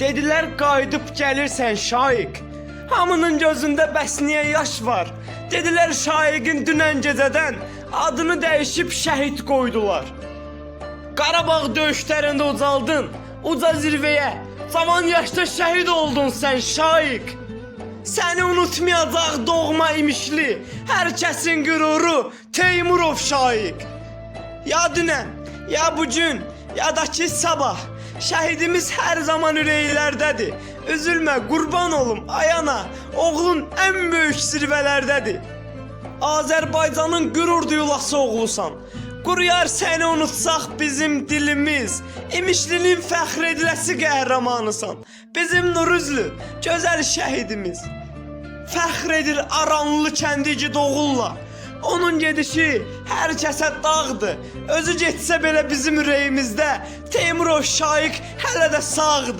Dedilər qayıdıb gəlirsən Şaiq. Hamının gözündə bəs niyə yaş var? Dedilər Şaiqin dünən gecədən adını dəyişib şəhid qoydular. Qarabağ döyüşlərində ucaldın, uca zirvəyə. Cavan yaşda şəhid oldun sən Şaiq. Səni unutmayacaq doğma imişli, hər kəsin qüruru Teymurov Şaiq. Ya dünən, ya bugün, ya da ki sabah Şəhidimiz hər zaman ürəklərdədir. Üzülmə, qurban olum, ayana. Oğlun ən böyük zirvələrdədir. Azərbaycanın qürur duyulası oğlusan. Quruyar səni unutsaq bizim dilimiz. İmişlinin fəxr ediləsi qəhrəmanısan. Bizim Nuruzlu, gözəl şəhidimiz. Fəxr edir Aranlı kəndiki doğulla. Onun gedişi hər kəsə dağdır. Özü getsə belə bizim ürəyimizdə Teymurov Şaiq hələ də sağdır.